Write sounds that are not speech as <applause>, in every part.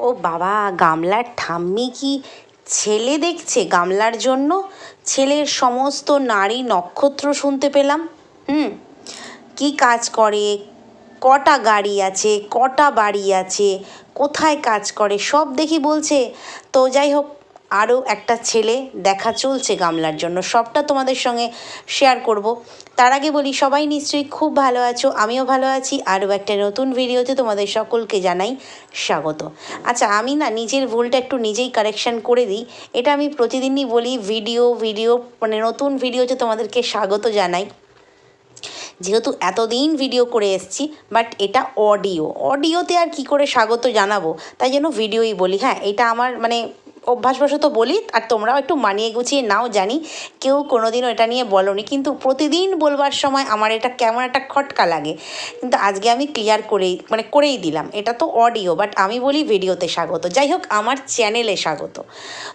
ও বাবা, গামলার ঠাম্মি কি ছেলে দেখছে গামলার জন্য? ছেলের সমস্ত নারী নক্ষত্র শুনতে পেলাম। হুম, কী কাজ করে? কটা গাড়ি আছে? কটা বাড়ি আছে? কোথায় কাজ করে? সব দেখি বলছে। তো যাই হোক, আরও একটা ছেলে দেখা চলছে গামলার জন্য। সবটা তোমাদের সঙ্গে শেয়ার করব। তার আগে বলি, সবাই নিশ্চয়ই খুব ভালো আছো, আমিও ভালো আছি। আরও একটা নতুন ভিডিওতে তোমাদের সকলকে জানাই স্বাগত। আচ্ছা আমি না নিজের ভুলটা একটু নিজেই কারেকশান করে দিই। এটা আমি প্রতিদিনই বলি ভিডিও ভিডিও মানে নতুন ভিডিওতে তোমাদেরকে স্বাগত জানাই। যেহেতু এতদিন ভিডিও করে এসেছি বাট এটা অডিও অডিওতে আর কি করে স্বাগত জানাব? তাই জন্য ভিডিওই বলি। হ্যাঁ এটা আমার মানে অভ্যাসবশত বলি, আর তোমরাও একটু মানিয়ে গুছিয়ে নাও, জানি কেউ কোনোদিনও এটা নিয়ে বলনি। কিন্তু প্রতিদিন বলবার সময় আমার এটা কেমন একটা খটকা লাগে। কিন্তু আজকে আমি ক্লিয়ার করেই মানে করেই দিলাম। এটা তো অডিও বাট আমি বলি ভিডিওতে স্বাগত। যাই হোক, আমার চ্যানেলে স্বাগত।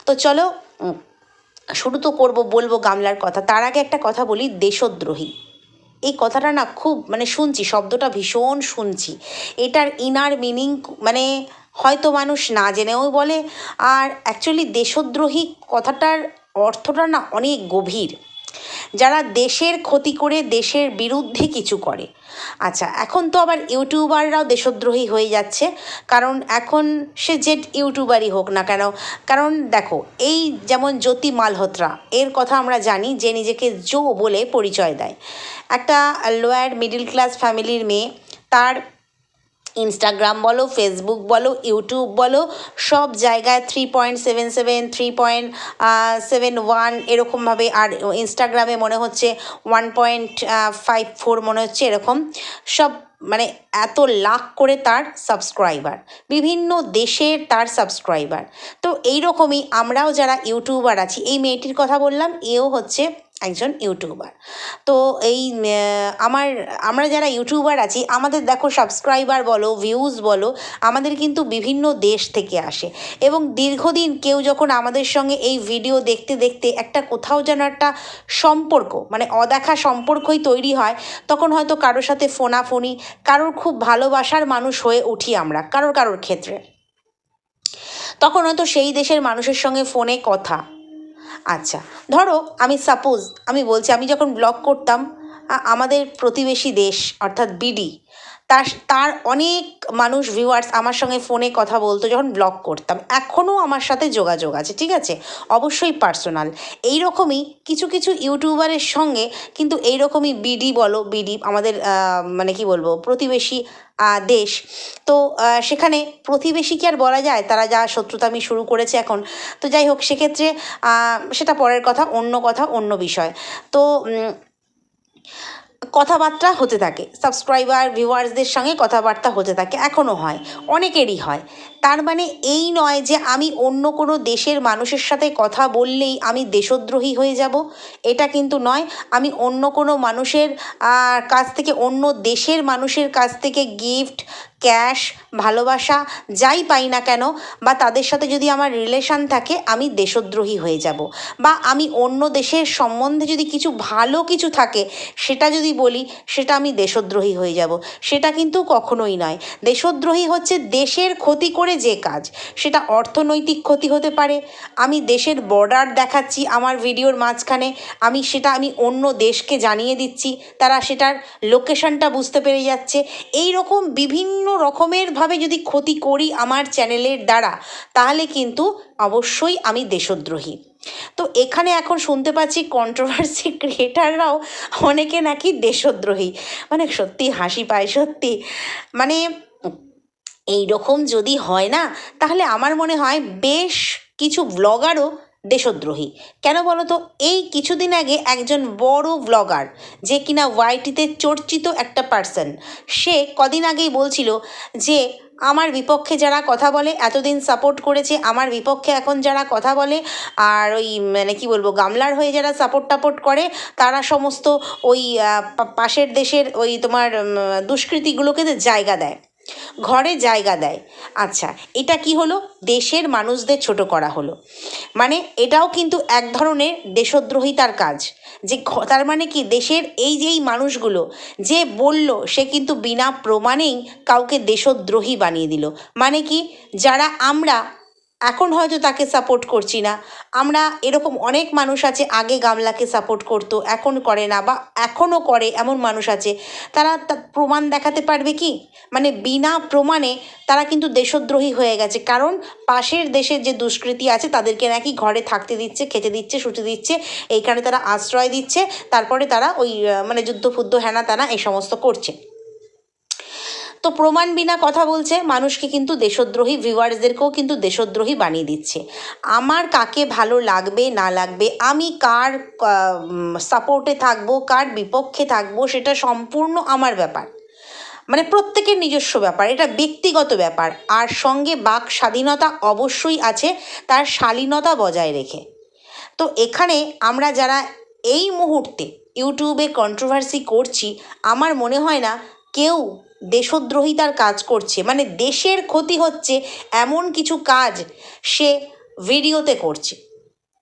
তো চলো শুরু তো করব, বলব গামলার কথা। তার আগে একটা কথা বলি, দেশদ্রোহী। এই কথাটা না খুব মানে শুনছি, শব্দটা ভীষণ শুনছি। এটার ইনার মিনিং মানে হয়তো মানুষ না জেনেও বলে। আর অ্যাকচুয়ালি দেশদ্রোহী কথাটার অর্থটা না অনেক গভীর। যারা দেশের ক্ষতি করে দেশের বিরুদ্ধে কিছু করে। আচ্ছা এখন তো আবার ইউটিউবাররাও দেশদ্রোহী হয়ে যাচ্ছে। কারণ এখন সে যে ইউটিউবারই হোক না কেন। কারণ দেখো, এই যেমন জ্যোতি মালহোত্রা, এর কথা আমরা জানি যে নিজেকে জো বলে পরিচয় দেয়। একটা লোয়ার মিডিল ক্লাস ফ্যামিলির মেয়ে, তার ইনস্টাগ্রাম বলো ফেসবুক বলো ইউটিউব বলো, সব জায়গায় three point seven seven three point seven one এরকমভাবে আর ইনস্টাগ্রামে মনে হচ্ছে ওয়ান পয়েন্ট ফাইভ ফোর মনে হচ্ছে এরকম। সব মানে এত লাখ করে তার সাবস্ক্রাইবার বিভিন্ন দেশের তার সাবস্ক্রাইবার তো এই রকমই আমরাও যারা ইউটিউবার আছি, এই মেয়েটির কথা বললাম, এও হচ্ছে একজন ইউটিউবার। তো এই আমার, আমরা যারা ইউটিউবার আছি, আমাদের দেখো সাবস্ক্রাইবার বলো ভিউজ বলো, আমাদের কিন্তু বিভিন্ন দেশ থেকে আসে। এবং দীর্ঘদিন কেউ যখন আমাদের সঙ্গে এই ভিডিও দেখতে দেখতে একটা কোথাও যেন একটা সম্পর্ক মানে অদেখা সম্পর্কই তৈরি হয়, তখন হয়তো কারোর সাথে ফোনাফোনি, কারোর খুব ভালোবাসার মানুষ হয়ে উঠি আমরা, কারোর কারোর ক্ষেত্রে। তখন হয়তো সেই দেশের মানুষের সঙ্গে ফোনে কথা আচ্ছা ধরো আমি সাপোজ আমি বলছি, আমি যখন ব্লগ করতাম আমাদের প্রতিবেশী দেশ, অর্থাৎ বিডি তার তার অনেক মানুষ ভিউয়ার্স আমার সঙ্গে ফোনে কথা বলতো, যখন ব্লগ করতাম। এখনও আমার সাথে যোগাযোগ আছে, ঠিক আছে? অবশ্যই পার্সোনাল এইরকমই কিছু কিছু ইউটিউবারের সঙ্গে কিন্তু এইরকমই বিডি বলো বিডি আমাদের মানে কি বলব, প্রতিবেশী দেশ। তো সেখানে প্রতিবেশী কি আর বলা যায়? তারা যা শত্রুতামি শুরু করেছে এখন। তো যাই হোক, সেক্ষেত্রে সেটা পরের কথা, অন্য কথা, অন্য বিষয়। তো কথাবার্তা হতে থাকে। সাবস্ক্রাইবার ভিউয়ার্সদের সঙ্গে কথাবার্তা হতে থাকে। এখনও হয়। অনেকেরই হয়। তার মানে এই নয় যে আমি অন্য কোনো দেশের মানুষের সাথে কথা বললেই আমি দেশদ্রোহী হয়ে যাব। এটা কিন্তু নয়। আমি অন্য কোনো মানুষের কাছ থেকে অন্য দেশের মানুষের কাছ থেকে গিফট ক্যাশ, ভালোবাসা, যাই পাই না কেন, বা তাদের সাথে যদি আমার রিলেশন থাকে, আমি দেশদ্রোহী হয়ে যাব। বা আমি অন্য দেশের সম্বন্ধে যদি কিছু ভালো কিছু থাকে, সেটা যদি বলি, সেটা আমি দেশদ্রোহী হয়ে যাব। সেটা কিন্তু কখনোই নয়। দেশদ্রোহী হচ্ছে দেশের ক্ষতি করে যে কাজ। সেটা অর্থনৈতিক ক্ষতি হতে পারে। আমি দেশের বর্ডার দেখাচ্ছি আমার ভিডিওর মাঝখানে। আমি সেটা আমি অন্য দেশকে জানিয়ে দিচ্ছি। তারা সেটার লোকেশনটা বুঝতে পেরে যাচ্ছে। এই রকম বিভিন্ন রকমেরভাবে যদি ক্ষতি করি আমার চ্যানেলের দ্বারা, তাহলে কিন্তু অবশ্যই আমি দেশদ্রোহী। তো এখানে এখন শুনতে পাচ্ছি কন্ট্রোভার্সি ক্রিয়েটাররাও অনেকে নাকি দেশদ্রোহী। মানে সত্যি হাসি পায়, সত্যি। মানে এই রকম যদি হয় না, তাহলে আমার মনে হয় বেশ কিছু ব্লগারও দেশদ্রোহী। কেন বলো তো এই কিছুদিন আগে একজন বড় ব্লগার যে কিনা ওয়াইটিতে চর্চিত একটা পার্সন সে কদিন আগেই বলছিল যে, আমার বিপক্ষে যারা কথা বলে, এতদিন সাপোর্ট করেছে, আমার বিপক্ষে এখন যারা কথা বলে, আর ওই মানে কি বলব, গামলার হয়ে যারা সাপোর্ট টাপোর্ট করে, তারা সমস্ত ওই পাশের দেশের ওই তোমার দুষ্কৃতিগুলোকে জায়গা দেয়। ঘরে জায়গা দেয়। আচ্ছা এটা কি হলো? দেশের মানুষদের ছোট করা হলো। মানে এটাও কিন্তু এক ধরনের দেশদ্রোহিতার কাজ। যে তার মানে কি? দেশের এই যে এই মানুষগুলো, যে বলল, সে কিন্তু বিনা প্রমাণেই কাউকে দেশদ্রোহী বানিয়ে দিল। মানে কি? যারা আমরা এখন হয়তো তাকে সাপোর্ট করছি না। আমরা এরকম অনেক মানুষ আছে, আগে গামলাকে সাপোর্ট করতো, এখন করে না বা এখনও করে এমন মানুষ আছে। তারা প্রমাণ দেখাতে পারবে কি? মানে বিনা প্রমাণে তারা কিন্তু দেশদ্রোহী হয়ে গেছে। কারণ পাশের দেশের যে দুষ্কৃতী আছে, তাদেরকে নাকি ঘরে থাকতে দিচ্ছে, খেতে দিচ্ছে, শুতে দিচ্ছে, এইখানে তারা আশ্রয় দিচ্ছে, তারপরে তারা ওই মানে যুদ্ধ ফুদ্ধ হ্যানা তানা এই সমস্ত করছে। তো প্রমাণ বিনা কথা বলছে, মানুষকে কিন্তু দেশদ্রোহী ভিউয়ার্সদেরকেও কিন্তু দেশদ্রোহী বানিয়ে দিচ্ছে। আমার কাকে ভালো লাগবে, না লাগবে, আমি কার সাপোর্টে থাকব, কার বিপক্ষে থাকব, সেটা সম্পূর্ণ আমার ব্যাপার। মানে প্রত্যেকের নিজস্ব ব্যাপার, এটা ব্যক্তিগত ব্যাপার। আর সঙ্গে বাক স্বাধীনতা অবশ্যই আছে, তার শালীনতা বজায় রেখে। তো এখানে আমরা যারা এই মুহূর্তে ইউটিউবে কন্ট্রোভার্সি করছি, আমার মনে হয় না কেউ দেশদ্রোহিতার কাজ করছে। মানে দেশের ক্ষতি হচ্ছে এমন কিছু কাজ সে ভিডিওতে করছে।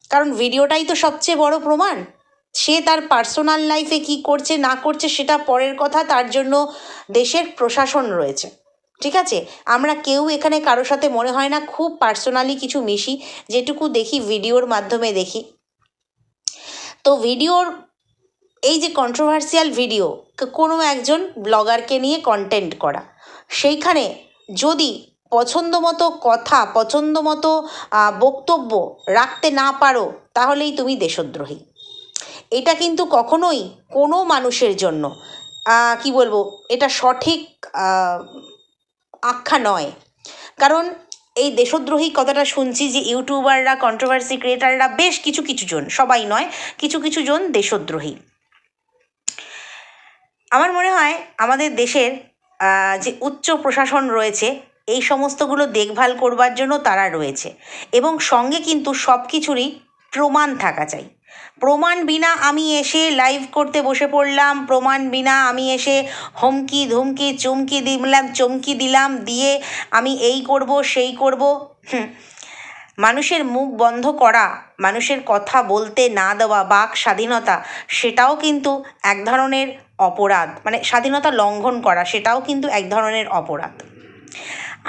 কারণ ভিডিওটাই তো সবচেয়ে বড় প্রমাণ। সে তার পার্সোনাল লাইফে কি করছে, না করছে সেটা পরের কথা, তার জন্য দেশের প্রশাসন রয়েছে। ঠিক আছে? আমরা কেউ এখানে কারোর সাথে মনে হয় না, খুব পার্সোনালি কিছু মিশি, যেটুকু দেখি, ভিডিওর মাধ্যমে দেখি। তো ভিডিওর এই যে কন্ট্রোভার্সিয়াল ভিডিও কোনো একজন ব্লগারকে নিয়ে কন্টেন্ট করা, সেইখানে যদি পছন্দ মতো কথা পছন্দ মতো বক্তব্য রাখতে না পারো, তাহলেই তুমি দেশদ্রোহী। এটা কিন্তু কখনোই কোনো মানুষের জন্য কি বলব, এটা সঠিক আখ্যা নয়। কারণ এই দেশদ্রোহী কথাটা শুনছি যে ইউটিউবাররা কন্ট্রোভার্সি ক্রিয়েটাররা বেশ কিছু কিছু জন, সবাই নয়, কিছু কিছু জন দেশদ্রোহী। আমার মনে হয় আমাদের দেশের যে উচ্চ প্রশাসন রয়েছে, এই সমস্তগুলো দেখভাল করবার জন্য তারা রয়েছে। এবং সঙ্গে কিন্তু সব কিছুরই প্রমাণ থাকা চাই। প্রমাণ বিনা আমি এসে লাইভ করতে বসে পড়লাম, প্রমাণ বিনা আমি এসে হুমকি ধুমকি, চুমকি দিলাম, চমকি দিলাম, দিয়ে আমি এই করব, সেই করব। মানুষের মুখ বন্ধ করা, মানুষের কথা বলতে না দেওয়া, বাক স্বাধীনতা, সেটাও কিন্তু এক ধরনের অপরাধ মানে স্বাধীনতা লঙ্ঘন করা, সেটাও কিন্তু এক ধরনের অপরাধ।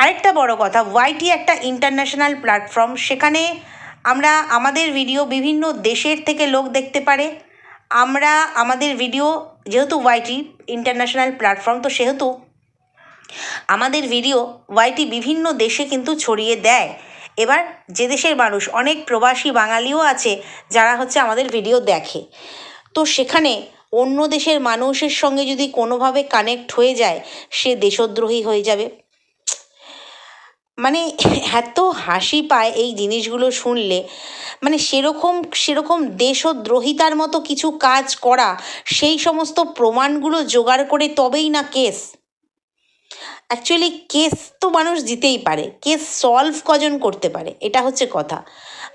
আরেকটা বড় কথা ওয়াইটি একটা ইন্টারন্যাশনাল প্ল্যাটফর্ম সেখানে আমরা, আমাদের ভিডিও বিভিন্ন দেশের থেকে লোক দেখতে পারে। আমরা, আমাদের ভিডিও যেহেতু ওয়াইটি ইন্টারন্যাশনাল প্ল্যাটফর্ম তো সেহেতু আমাদের ভিডিও ওয়াইটি বিভিন্ন দেশে কিন্তু ছড়িয়ে দেয়। এবার যে দেশের মানুষ, অনেক প্রবাসী বাঙালিও আছে, যারা হচ্ছে আমাদের ভিডিও দেখে। তো সেখানে অন্য দেশের মানুষের সঙ্গে যদি কোনোভাবে কানেক্ট হয়ে যায়, সে দেশদ্রোহী হয়ে যাবে। মানে এত হাসি পায় এই জিনিসগুলো শুনলে। মানে সেরকম সেরকম দেশদ্রোহিতার মতো কিছু কাজ করা, সেই সমস্ত প্রমাণগুলো জোগাড় করে তবেই না কেস অ্যাকচুয়ালি কেস তো মানুষ দিতেই পারে। কেস সলভ কজন করতে পারে? এটা হচ্ছে কথা।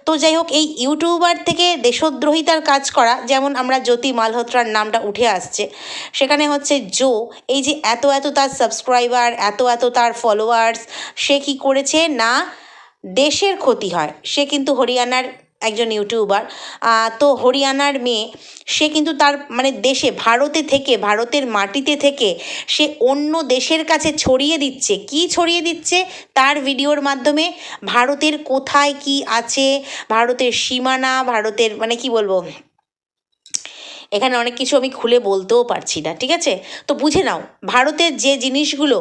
তো যাই হোক, এই ইউটিউবার থেকে দেশদ্রোহিতার কাজ করা, যেমন আমরা জ্যোতি মালহোত্রার নামটা উঠে আসছে, সেখানে হচ্ছে জো, এই যে এত এত তার সাবস্ক্রাইবার এত এত তার ফলোয়ার্স সে কি করেছে? না, দেশের ক্ষতি হয়। সে কিন্তু হরিয়ানার একজন ইউটিউবার তো হরিয়ানার মেয়ে, সে কিন্তু তার মানে দেশে, ভারতে থেকে, ভারতের মাটিতে থেকে, সে অন্য দেশের কাছে ছড়িয়ে দিচ্ছে। কি ছড়িয়ে দিচ্ছে? তার ভিডিওর মাধ্যমে ভারতের কোথায় কি আছে, ভারতের সীমানা, ভারতের মানে কি বলব? এখানে অনেক কিছু আমি খুলে বলতেও পারছি না, ঠিক আছে? তো বুঝে নাও, ভারতের যে জিনিসগুলো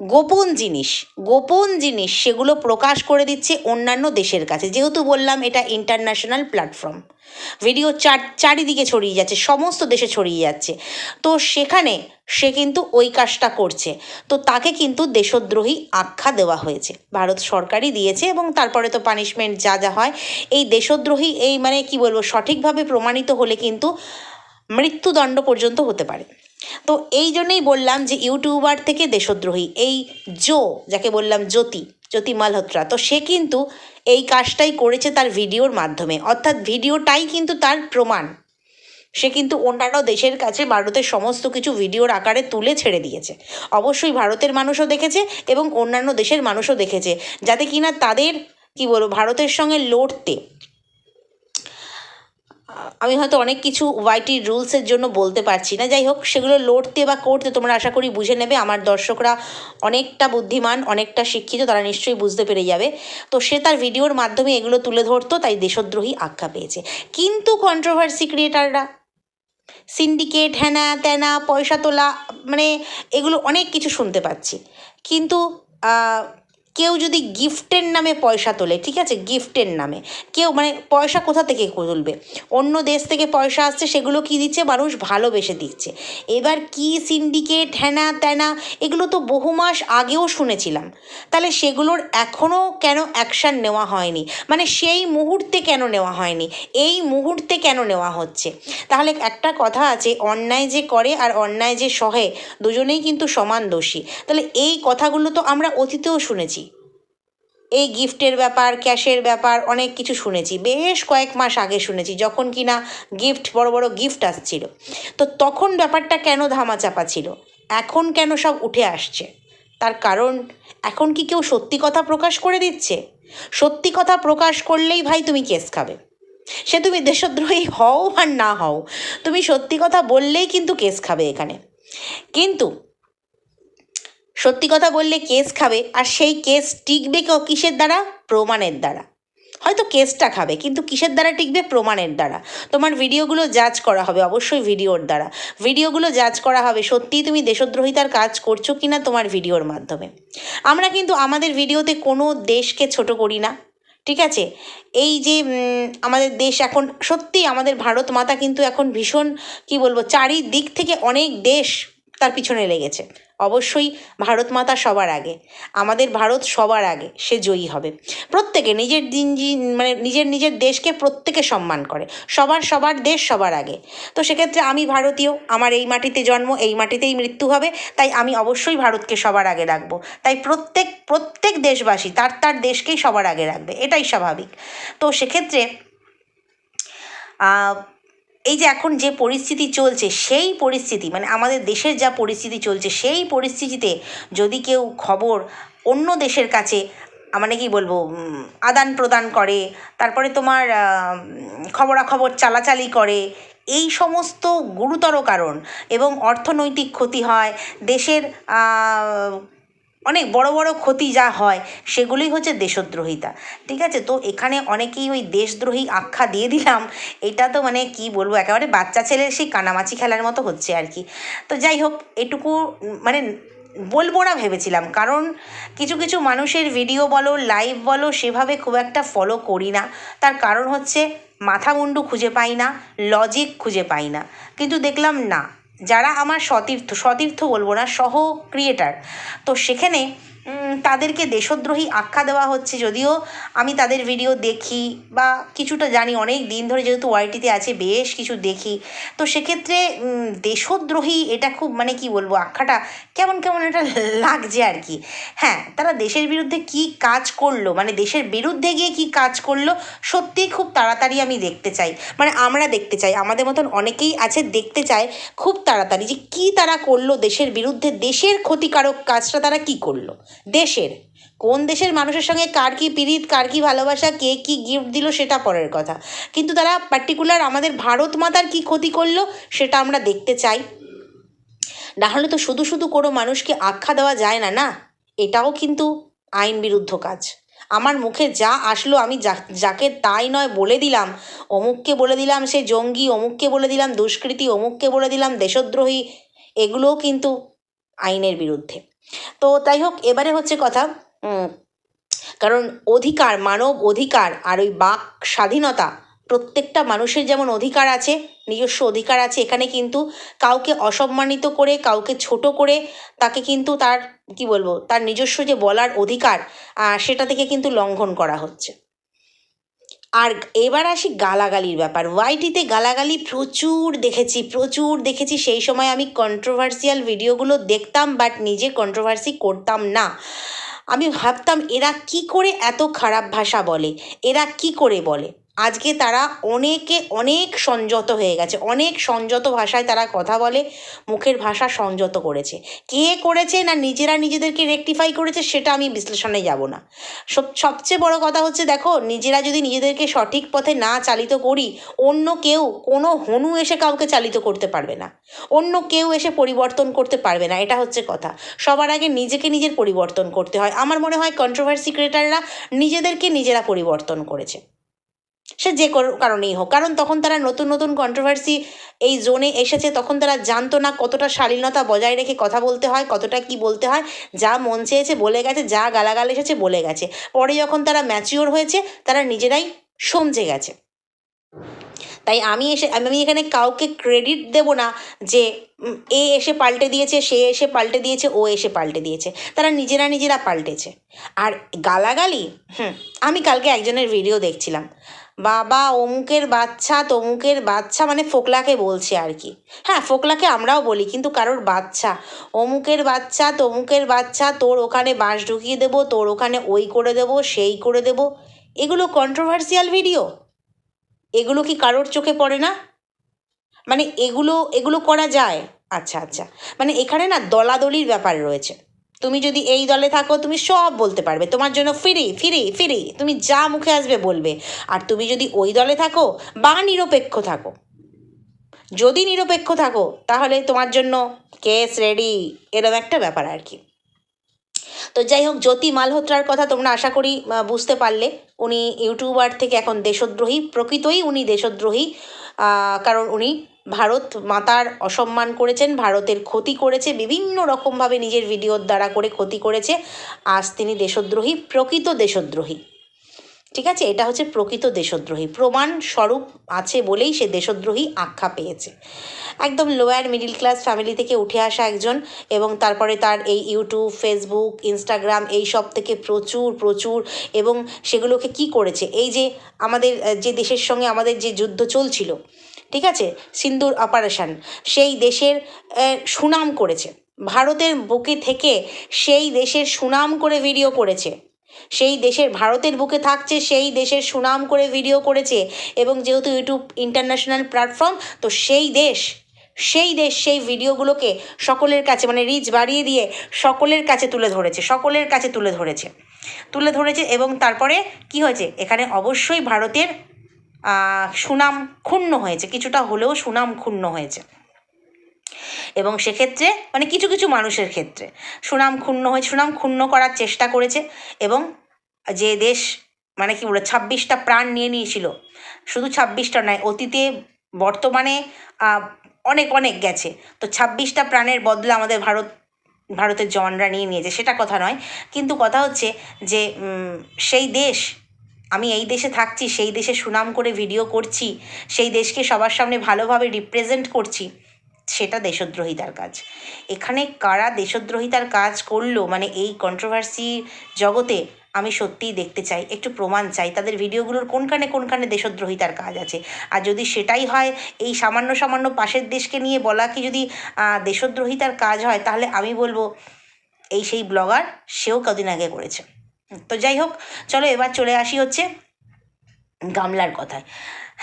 গোপন জিনিস গোপন জিনিস সেগুলো প্রকাশ করে দিচ্ছে অন্যান্য দেশের কাছে। যেহেতু বললাম এটা ইন্টারন্যাশনাল প্ল্যাটফর্ম ভিডিও চার, চারিদিকে ছড়িয়ে যাচ্ছে, সমস্ত দেশে ছড়িয়ে যাচ্ছে। তো সেখানে সে কিন্তু ওই কাজটা করছে। তো তাকে কিন্তু দেশদ্রোহী আখ্যা দেওয়া হয়েছে। ভারত সরকারই দিয়েছে এবং তারপরে তো পানিশমেন্ট যা যা হয়, এই দেশদ্রোহী এই মানে কি বলব, সঠিকভাবে প্রমাণিত হলে কিন্তু মৃত্যুদণ্ড পর্যন্ত হতে পারে। তো এই জন্যই বললাম যে ইউটিউবার থেকে দেশদ্রোহী, এই জো, যাকে বললাম জ্যোতি জ্যোতি মালহোত্রা, তো সে কিন্তু এই কাজটাই করেছে তার ভিডিওর মাধ্যমে। অর্থাৎ ভিডিওটাই কিন্তু তার প্রমাণ। সে কিন্তু অন্যান্য দেশের কাছে ভারতের সমস্ত কিছু ভিডিওর আকারে তুলে ছেড়ে দিয়েছে। অবশ্যই ভারতের মানুষও দেখেছে এবং অন্যান্য দেশের মানুষও দেখেছে, যাতে কিনা তাদের, কি বলব, ভারতের সঙ্গে লড়তে আমি হয়তো অনেক কিছু ওয়াইটি রুলসের জন্য বলতে পারছি না। যাই হোক, সেগুলো লড়তে বা করতে তোমরা আশা করি বুঝে নেবে। আমার দর্শকরা অনেকটা বুদ্ধিমান, অনেকটা শিক্ষিত, তারা নিশ্চয়ই বুঝতে পেরে যাবে। তো সে তার ভিডিওর মাধ্যমে এগুলো তুলে ধরতো, তাই দেশদ্রোহী আখ্যা পেয়েছে। কিন্তু কন্ট্রোভার্সি ক্রিয়েটাররা সিন্ডিকেট হ্যানা ত্যানা পয়সা তোলা মানে এগুলো অনেক কিছু শুনতে পাচ্ছি। কিন্তু কেউ যদি গিফটের নামে পয়সা তোলে, ঠিক আছে? গিফটের নামে। কেউ মানে পয়সা কোথা থেকে তুলবে? অন্য দেশ থেকে পয়সা আসছে, সেগুলো কি দিচ্ছে? মানুষ ভালোবেসে দিচ্ছে। এবার কি সিন্ডিকেট হ্যানা ত্যানা এগুলো তো বহু মাস আগেও শুনেছিলাম। তাহলে সেগুলোর এখনও কেন অ্যাকশান নেওয়া হয়নি? মানে সেই মুহূর্তে কেন নেওয়া হয়নি? এই মুহূর্তে কেন নেওয়া হচ্ছে? তাহলে একটা কথা আছে, অন্যায় যে করে আর অন্যায় যে সহে, দুজনেই কিন্তু সমান দোষী। তাহলে এই কথাগুলো তো আমরা অতীতেও শুনেছি। এই গিফটের ব্যাপার, ক্যাশের ব্যাপার অনেক কিছু শুনেছি। বেশ কয়েক মাস আগে শুনেছি, যখন কি না গিফট, বড় বড় গিফট আসছিল। তো তখন ব্যাপারটা কেন ধামাচাপা ছিল? এখন কেন সব উঠে আসছে? তার কারণ, এখন কি কেউ সত্যি কথা প্রকাশ করে দিচ্ছে? সত্যি কথা প্রকাশ করলেই ভাই তুমি কেস খাবে। সে তুমি দেশদ্রোহী হও আর না হও, তুমি সত্যি কথা বললেই কিন্তু কেস খাবে এখানে। কিন্তু সত্যি কথা বললে কেস খাবে, আর সেই কেস টিকবে কিসের দ্বারা? প্রমাণের দ্বারা। হয়তো কেসটা খাবে, কিন্তু কিসের দ্বারা টিকবে? প্রমাণের দ্বারা। তোমার ভিডিওগুলো জাজ করা হবে, অবশ্যই ভিডিওর দ্বারা। ভিডিওগুলো জাজ করা হবে, সত্যিই তুমি দেশদ্রোহিতার কাজ করছ কি না তোমার ভিডিওর মাধ্যমে। আমরা কিন্তু আমাদের ভিডিওতে কোনো দেশকে ছোট করি না, ঠিক আছে? এই যে আমাদের দেশ এখন সত্যি আমাদের ভারত মাতা কিন্তু এখন ভীষণ, কি বলব, চারিদিক থেকে অনেক দেশ তার পিছনে লেগেছে। অবশ্যই ভারত মাতা সবার আগে। আমাদের ভারত সবার আগে, সে জয়ী হবে। প্রত্যেকে নিজের দিন মানে নিজের নিজের দেশকে প্রত্যেকে সম্মান করে। সবার সবার দেশ সবার আগে। তো সেক্ষেত্রে আমি ভারতীয়, আমার এই মাটিতে জন্ম, এই মাটিতেই মৃত্যু হবে, তাই আমি অবশ্যই ভারতকে সবার আগে রাখব। তাই প্রত্যেক প্রত্যেক দেশবাসী তার তার দেশকেই সবার আগে রাখবে, এটাই স্বাভাবিক। তো সেক্ষেত্রে এই যে এখন যে পরিস্থিতি চলছে, সেই পরিস্থিতি মানে আমাদের দেশের যা পরিস্থিতি চলছে, সেই পরিস্থিতিতে যদি কেউ খবর অন্য দেশের কাছে মানে কি বলব আদান প্রদান করে, তারপরে তোমার খবরাখবর চালাচালি করে, এই সমস্ত গুরুতর কারণ এবং অর্থনৈতিক ক্ষতি হয়, দেশের অনেক বড় বড় ক্ষতি যা হয়, সেগুলোই হচ্ছে দেশদ্রোহিতা। ঠিক আছে? তো এখানে অনেকেই ওই দেশদ্রোহী আখ্যা দিয়ে দিলাম। এটা তো মানে কি বলব? একেবারে বাচ্চা ছেলের সেই কানামাছি খেলার মতো হচ্ছে আর কি। তো যাই হোক, এটুকু মানে বলব না ভেবেছিলাম। কারণ কিছু কিছু মানুষের ভিডিও বলো লাইভ বলো, সেভাবে খুব একটা ফলো করি না। তার কারণ হচ্ছে মাথা মুন্ডু খুঁজে পাই না লজিক খুঁজে পাই না। কিন্তু দেখলাম না। যারা আমার সতীর্থ সতীর্থ বলব না সহ ক্রিয়েটার তো সেখানে তাদেরকে দেশদ্রোহী আখ্যা দেওয়া হচ্ছে যদিও আমি তাদের ভিডিও দেখি বা কিছুটা জানি, অনেক দিন ধরে যেহেতু ওয়াইটিতে আছে, বেশ কিছু দেখি। তো সেক্ষেত্রে দেশদ্রোহী এটা খুব মানে কি বলব, আখ্যাটা কেমন কেমন এটা <laughs> লাগছে আর কি। হ্যাঁ তারা দেশের বিরুদ্ধে কি কাজ করল মানে দেশের বিরুদ্ধে গিয়ে কি কাজ করল, সত্যিই খুব তাড়াতাড়ি আমি দেখতে চাই। মানে আমরা দেখতে চাই, আমাদের মতন অনেকেই আছে দেখতে চায় খুব তাড়াতাড়ি যে কি তারা করল দেশের বিরুদ্ধে, দেশের ক্ষতিকারক কাজটা তারা কি করল। দেশের। কোন দেশের মানুষের সঙ্গে কার কী পীড়িত কার কী ভালোবাসা, কে কী গিফট দিল সেটা পরের কথা। কিন্তু তারা পার্টিকুলার আমাদের ভারত মাতার কী ক্ষতি করল সেটা আমরা দেখতে চাই। না হলে তো শুধু শুধু কোনো মানুষকে আখ্যা দেওয়া যায় না না? এটাও কিন্তু আইন বিরুদ্ধ কাজ। আমার মুখে যা আসলো আমি যাকে তাই নয় বলে দিলাম। অমুককে বলে দিলাম সে জঙ্গি, অমুককে বলে দিলাম দুষ্কৃতী, অমুককে বলে দিলাম দেশদ্রোহী, এগুলোও কিন্তু আইনের বিরুদ্ধে। তো তাই হোক, এবারে হচ্ছে কথা কারণ অধিকার, মানব অধিকার আর ওই বাক স্বাধীনতা, প্রত্যেকটা মানুষের যেমন অধিকার আছে, নিজস্ব অধিকার আছে, এখানে কিন্তু কাউকে অসম্মানিত করে, কাউকে ছোট করে, তাকে কিন্তু তার, কি বলব, তার নিজস্ব যে বলার অধিকার সেটা থেকে কিন্তু লঙ্ঘন করা হচ্ছে। আর এবার আসি গালাগালির ব্যাপার। ওয়াইটিতে গালাগালি প্রচুর দেখেছি প্রচুর দেখেছি। সেই সময় আমি কন্ট্রোভার্সিয়াল ভিডিওগুলো দেখতাম বাট নিজে কন্ট্রোভার্সি করতাম না। আমি ভাবতাম, এরা কি করে এত খারাপ ভাষা বলে? এরা কি করে বলে? আজকে তারা অনেকে অনেক সংযত হয়ে গেছে। অনেক সংযত ভাষায় তারা কথা বলে, মুখের ভাষা সংযত করেছে। কে করেছে না নিজেরা নিজেদেরকে রেকটিফাই করেছে সেটা আমি বিশ্লেষণে যাব না। সব, সবচেয়ে বড় কথা হচ্ছে দেখো, নিজেরা যদি নিজেদেরকে সঠিক পথে না চালিত করি, অন্য কেউ, কোনো হনু এসে কাউকে চালিত করতে পারবে না। অন্য কেউ এসে পরিবর্তন করতে পারবে না, এটা হচ্ছে কথা। সবার আগে নিজেকে নিজের পরিবর্তন করতে হয়। আমার মনে হয় কন্ট্রোভার্সি ক্রিয়েটাররা নিজেদেরকে নিজেরা পরিবর্তন করেছে। সে যে কারণেই হোক। কারণ তখন তারা নতুন নতুন কন্ট্রোভার্সি এই জোনে এসেছে, তখন তারা জানতো না কতটা শালীনতা বজায় রেখে কথা বলতে হয়, কতটা কি বলতে হয়, যা মন চেয়েছে বলে গেছে, যা গালাগাল এসেছে বলে গেছে। পরে যখন তারা ম্যাচিওর হয়েছে, তারা নিজেরাই সমঝে গেছে। তাই আমি এসে, আমি এখানে কাউকে ক্রেডিট দেব না যে এ এসে পাল্টে দিয়েছে, সে এসে পাল্টে দিয়েছে, ও এসে পাল্টে দিয়েছে। তারা নিজেরা নিজেরা পাল্টেছে। আর গালাগালি, হুম, আমি কালকে একজনের ভিডিও দেখছিলাম। বাবা, অমুকের বাচ্চা, তমুকের বাচ্চা মানে ফোকলাকে বলছে আর কি। হ্যাঁ ফোকলাকে আমরাও বলি, কিন্তু কারোর বাচ্চা। অমুকের বাচ্চা, তমুকের বাচ্চা, তোর ওখানে বাঁশ ঢুকিয়ে দেবো, তোর ওখানে ওই করে দেবো, সেই করে দেবো। এগুলো কন্ট্রোভার্সিয়াল ভিডিও এগুলো কি কারোর চোখে পড়ে না? মানে এগুলো এগুলো করা যায়? আচ্ছা আচ্ছা। মানে এখানে না দলাদলির ব্যাপার রয়েছে। তুমি যদি এই দলে থাকো, তুমি সব বলতে পারবে। তোমার জন্য ফিরি ফিরি ফিরি। তুমি যা মুখে আসবে বলবে। আর তুমি যদি ওই দলে থাকো বা নিরপেক্ষ থাকো। যদি নিরপেক্ষ থাকো, তাহলে তোমার জন্য কেস রেডি এরকম একটা ব্যাপার আর কি। তো যাই হোক, জ্যোতি মালহোত্রার কথা তোমরা আশা করি বুঝতে পারলে। উনি ইউটিউবার থেকে এখন দেশদ্রোহী, প্রকৃতই উনি দেশদ্রোহী। কারণ উনি ভারত মাতার অসম্মান করেছেন, ভারতের ক্ষতি করেছে, বিভিন্ন রকমভাবে নিজের ভিডিওর দ্বারা করে ক্ষতি করেছে। আজ তিনি দেশদ্রোহী, প্রকৃত দেশদ্রোহী। ঠিক আছে? এটা হচ্ছে প্রকৃত দেশদ্রোহী। প্রমাণ স্বরূপ আছে বলেই সে দেশদ্রোহী আখ্যা পেয়েছে। একদম লোয়ার মিডিল ক্লাস ফ্যামিলি থেকে উঠে আসা একজন এবং তারপরে তার এই ইউটিউব ফেসবুক ইনস্টাগ্রাম এই সব থেকে প্রচুর প্রচুর এবং সেগুলোকে কি করেছে? এই যে আমাদের, যে দেশের সঙ্গে আমাদের যে যুদ্ধ চলছিল ঠিক আছে? সিন্দুর অপারেশন সেই দেশের সুনাম করেছে। ভারতের বুকে থেকে সেই দেশের সুনাম করে ভিডিও করেছে। সেই দেশের, ভারতের বুকে থাকছে সেই দেশের সুনাম করে ভিডিও করেছে এবং যেহেতু ইউটিউব ইন্টারন্যাশনাল প্ল্যাটফর্ম তো সেই দেশ সেই দেশ সেই ভিডিওগুলোকে সকলের কাছে মানে রিচ বাড়িয়ে দিয়ে সকলের কাছে তুলে ধরেছে, সকলের কাছে তুলে ধরেছে। তুলে ধরেছে এবং তারপরে কি হয়েছে? এখানে অবশ্যই ভারতের সুনাম ক্ষুণ্ণ হয়েছে, কিছুটা হলেও সুনাম ক্ষুণ্ণ হয়েছে। এবং সেক্ষেত্রে মানে কিছু কিছু মানুষের ক্ষেত্রে সুনাম ক্ষুণ্ণ হয়ে, সুনাম ক্ষুণ্ণ করার চেষ্টা করেছে এবং যে দেশ মানে কি বলে, ছাব্বিশটা প্রাণ নিয়ে নিয়েছিল, শুধু ছাব্বিশটা নয়, অতীতে বর্তমানে অনেক অনেক গেছে। তো ছাব্বিশটা প্রাণের বদলে আমাদের ভারত, ভারতের জওয়ানরা নিয়ে নিয়েছে, সেটা কথা নয়। কিন্তু কথা হচ্ছে যে সেই দেশ আমি এই দেশে থাকছি, সেই দেশে সুনাম করে ভিডিও করছি, সেই দেশকে সবার সামনে ভালোভাবে রিপ্রেজেন্ট করছি, সেটা দেশদ্রোহিতার কাজ। এখানে কারা দেশদ্রোহিতার কাজ করল মানে এই কন্ট্রোভার্সি জগতে আমি সত্যিই দেখতে চাই, একটু প্রমাণ চাই, তাদের ভিডিওগুলোর কোনখানে কোনখানে দেশদ্রোহিতার কাজ আছে? আর যদি সেটাই হয়, এই সামান্য সামান্য পাশের দেশকে নিয়ে বলা কি যদি দেশদ্রোহিতার কাজ হয়, তাহলে আমি বলব, এই সেই ব্লগার সেও কদিন আগে করেছে। তো যাই হোক, চলো এবার চলে আসি হচ্ছে গামলার কথায়।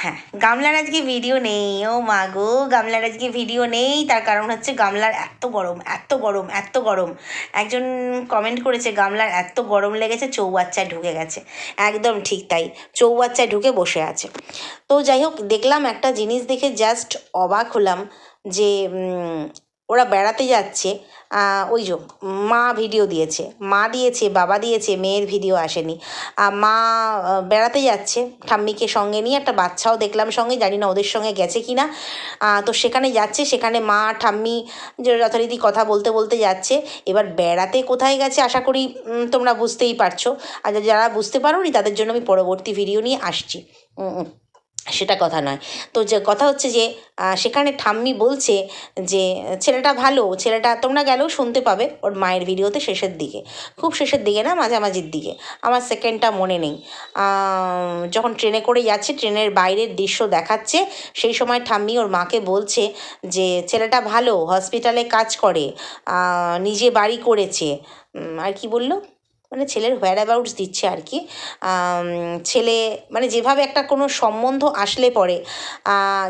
হ্যাঁ গামলার আজকে ভিডিও নেই, ও মা গো, গামলার আজকে ভিডিও নেই, তার কারণ হচ্ছে গামলার এত গরম এত গরম এত গরম। একজন কমেন্ট করেছে, গামলার এত গরম লেগেছে, চৌবাচ্চায় ঢুকে গেছে। একদম ঠিক তাই, চৌবাচ্চায় ঢুকে বসে আছে। তো যাই হোক, দেখলাম একটা জিনিস দেখে জাস্ট অবাক হলাম যে ওরা বেড়াতে যাচ্ছে ওই যে মা ভিডিও দিয়েছে, মা দিয়েছে, বাবা দিয়েছে, মেয়ের ভিডিও আসেনি। মা বেড়াতে যাচ্ছে, ঠাম্মিকে সঙ্গে নিয়ে একটা বাচ্চাও দেখলাম সঙ্গে, জানি না ওদের সঙ্গে গেছে কি না তো সেখানে যাচ্ছে, সেখানে মা, ঠাম্মি যথারীতি কথা বলতে বলতে যাচ্ছে। এবার বেড়াতে কোথায় গেছে আশা করি তোমরা বুঝতেই পারছ। আর যারা বুঝতে পারোনি, তাদের জন্য আমি পরবর্তী ভিডিও নিয়ে আসছি। সেটা কথা নয়। তো যে কথা হচ্ছে যে সেখানে ঠাম্মি বলছে যে, ছেলেটা ভালো, ছেলেটা তোমরা গেলেও শুনতে পাবে ওর মায়ের ভিডিওতে শেষের দিকে। খুব শেষের দিকে না, মাঝামাঝির দিকে। আমার সেকেন্ডটা মনে নেই। যখন ট্রেনে করে যাচ্ছে, ট্রেনের বাইরের দৃশ্য দেখাচ্ছে, সেই সময় ঠাম্মি ওর মাকে বলছে যে, ছেলেটা ভালো হসপিটালে কাজ করে নিজে বাড়ি করেছে। আর কি বলল? মানে ছেলের হোয়ার অ্যাবাউটস দিচ্ছে আর কি ছেলে মানে যেভাবে একটা কোনো সম্বন্ধ আসলে পরে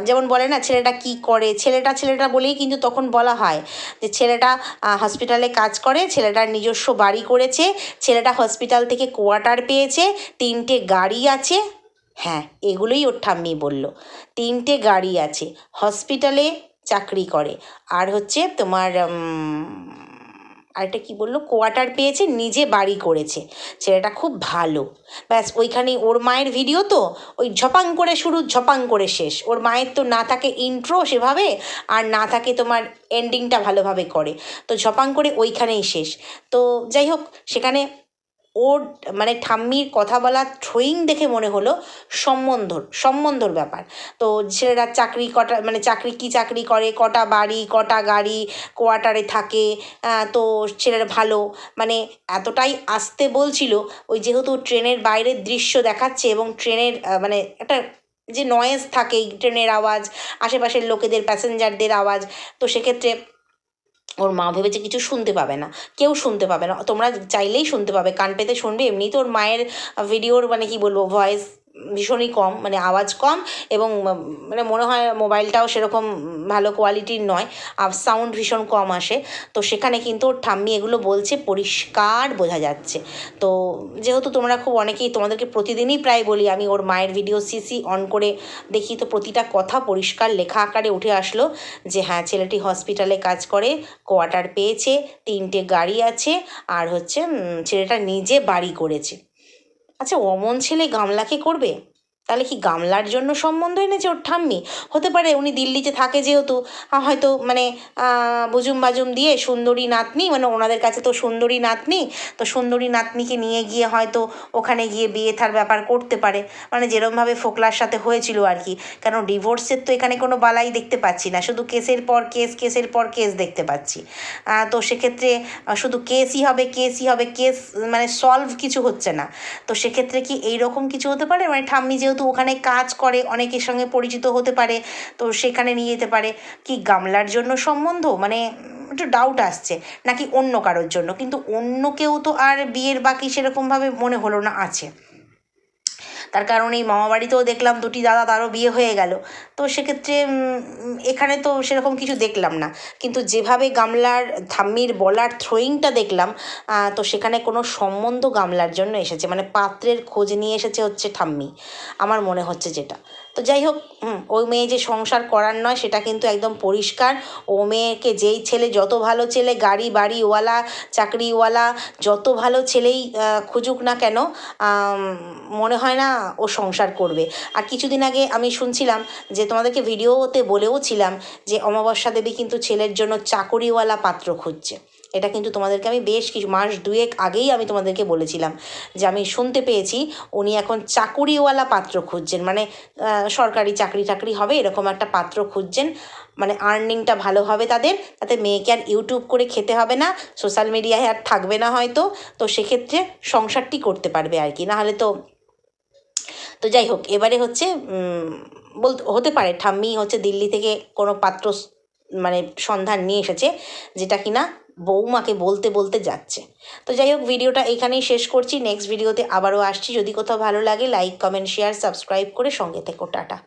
যেমন বলে না, ছেলেটা কি করে? ছেলেটা ছেলেটা বলেই কিন্তু তখন বলা হয় যে ছেলেটা হসপিটালে কাজ করে, ছেলেটার নিজস্ব বাড়ি করেছে, ছেলেটা হসপিটাল থেকে কোয়ার্টার পেয়েছে, তিনটে গাড়ি আছে। হ্যাঁ এগুলোই ওর ঠাম্মি বলল। তিনটে গাড়ি আছে হসপিটালে চাকরি করে। আর হচ্ছে তোমার আরেকটা কী বলল? কোয়ার্টার পেয়েছে, নিজে বাড়ি করেছে। ছেলেটা খুব ভালো। ব্যাস, ওইখানে ওর মায়ের ভিডিও তো, ওই ঝপাং করে শুরু, ঝপাং করে শেষ। ওর মায়ের তো না থাকে ইন্ট্রো সেভাবে, আর না থাকে তোমার এন্ডিংটা ভালোভাবে করে। তো ঝপাং করে ওইখানেই শেষ। তো যাই হোক, সেখানে ওর মানে ঠাম্মির কথা বলা থ্রোয়িং দেখে মনে হলো সম্বন্ধর সম্বন্ধর ব্যাপার। তো ছেলেরা চাকরি কটা মানে চাকরি কি চাকরি করে, কটা বাড়ি, কটা গাড়ি, কোয়ার্টারে থাকে তো ছেলেরা ভালো। মানে এতটাই আসতে বলছিল ওই যেহেতু ট্রেনের বাইরের দৃশ্য দেখাচ্ছে এবং ট্রেনের মানে একটা যে নয়েজ থাকে, ট্রেনের আওয়াজ, আশেপাশের লোকেদের প্যাসেঞ্জারদের আওয়াজ, তো সেক্ষেত্রে ওর মা ভেবেছে কিছু শুনতে পাবে না। কেউ শুনতে পাবে না। তোমরা চাইলেই শুনতে পাবে। কান পেতে শুনবে এমনি তো ওর মায়ের ভিডিওর মানে কি বলব ভয়েস ভীষণই কম মানে আওয়াজ কম এবং মানে মনে হয় মোবাইলটাও সেরকম ভালো কোয়ালিটির নয়, আর সাউন্ড ভীষণ কম আসে। তো সেখানে কিন্তু ওর ঠাম্মি এগুলো বলছে পরিষ্কার বোঝা যাচ্ছে। তো যেহেতু তোমরা খুব অনেকেই তোমাদেরকে প্রতিদিনই প্রায় বলি, আমি ওর মায়ের ভিডিও সিসি অন করে দেখি, তো প্রতিটা কথা পরিষ্কার লেখা আকারে উঠে আসলো যে হ্যাঁ ছেলেটি হসপিটালে কাজ করে কোয়ার্টার পেয়েছে, তিনটে গাড়ি আছে, আর হচ্ছে ছেলেটা নিজে বাড়ি করেছে। আচ্ছা অমন ছেলে গামলা গামলাকে করবে? তাহলে কি গামলার জন্য সম্বন্ধ এনেছে ওর ঠাম্মি? হতে পারে উনি দিল্লিতে থাকে যেহেতু হয়তো মানে বুজুম বাজুম দিয়ে সুন্দরী নাতনি মানে ওনাদের কাছে তো সুন্দরী নাতনি, তো সুন্দরী নাতনিকে নিয়ে গিয়ে হয়তো ওখানে গিয়ে বিয়ে থার ব্যাপার করতে পারে। মানে যেরমভাবে ফোকলার সাথে হয়েছিল আর কি। কেন ডিভোর্সের তো এখানে কোনো বালাই দেখতে পাচ্ছি না। শুধু কেসের পর কেস, কেসের পর কেস দেখতে পাচ্ছি। তো সেক্ষেত্রে শুধু কেসই হবে কেসই হবে, কেস মানে সলভ কিছু হচ্ছে না। তো সেক্ষেত্রে কি এই রকম কিছু হতে পারে? মানে ঠাম্মি যেহেতু ওখানে কাজ করে, অনেকের সঙ্গে পরিচিত হতে পারে, তো সেখানে নিয়ে যেতে পারে। কি গামলার জন্য সম্বন্ধ? মানে একটু ডাউট আসছে। নাকি অন্য কারোর জন্য? কিন্তু অন্য কেউ তো আর বিয়ের বাকি সেরকমভাবে মনে হলো না, আছে। তার কারণ এই মামাবাড়িতেও দেখলাম দুটি দাদা তারও বিয়ে হয়ে গেল। তো সেক্ষেত্রে এখানে তো সেরকম কিছু দেখলাম না। কিন্তু যেভাবে গামলার থাম্মির বলার থ্রোয়িংটা দেখলাম তো সেখানে কোনো সম্বন্ধ গামলার জন্য এসেছে। মানে পাত্রের খোঁজ নিয়ে এসেছে হচ্ছে ঠাম্মি আমার মনে হচ্ছে যেটা। তো যাই হোক ওই মেয়ে যে সংসার করার নয়, সেটা কিন্তু একদম পরিষ্কার। ও মেয়েকে যেই ছেলে যত ভালো ছেলে, গাড়ি বাড়িওয়ালা, চাকরিওয়ালা, যত ভালো ছেলেই খুঁজুক না কেন মনে হয় না ও সংসার করবে। আর কিছুদিন আগে আমি শুনছিলাম যে তোমাদেরকে ভিডিওতে বলেও ছিলাম যে অমাবস্যা দেবী কিন্তু ছেলের জন্য চাকরিওয়ালা পাত্র খুঁজছে। এটা কিন্তু তোমাদেরকে আমি বেশ কিছু মাস দুয়েক আগেই আমি তোমাদেরকে বলেছিলাম যে আমি শুনতে পেয়েছি, উনি এখন চাকুরিওয়ালা পাত্র খুঁজছেন। মানে সরকারি চাকরি টাকরি হবে, এরকম একটা পাত্র খুঁজছেন। মানে আর্নিংটা ভালো হবে তাদের, তাতে মেয়েকে আর ইউটিউব করে খেতে হবে না সোশ্যাল মিডিয়ায় আর থাকবে না হয়তো। তো সেক্ষেত্রে সংসারটি করতে পারবে আর কি। নাহলে তো তো যাই হোক, এবারে হচ্ছে বলতে, হতে পারে, ঠাম্মি হচ্ছে দিল্লি থেকে কোনো পাত্র মানে সন্ধান নিয়ে এসেছে যেটা কিনা বৌমাকে বলতে বলতে যাচ্ছে। তো যাই হোক, ভিডিওটা এখানেই শেষ করছি। নেক্সট ভিডিওতে আবারও আসছি। যদি কোথাও ভালো লাগে লাইক কমেন্ট শেয়ার সাবস্ক্রাইব করে সঙ্গে থেকো। টাটা।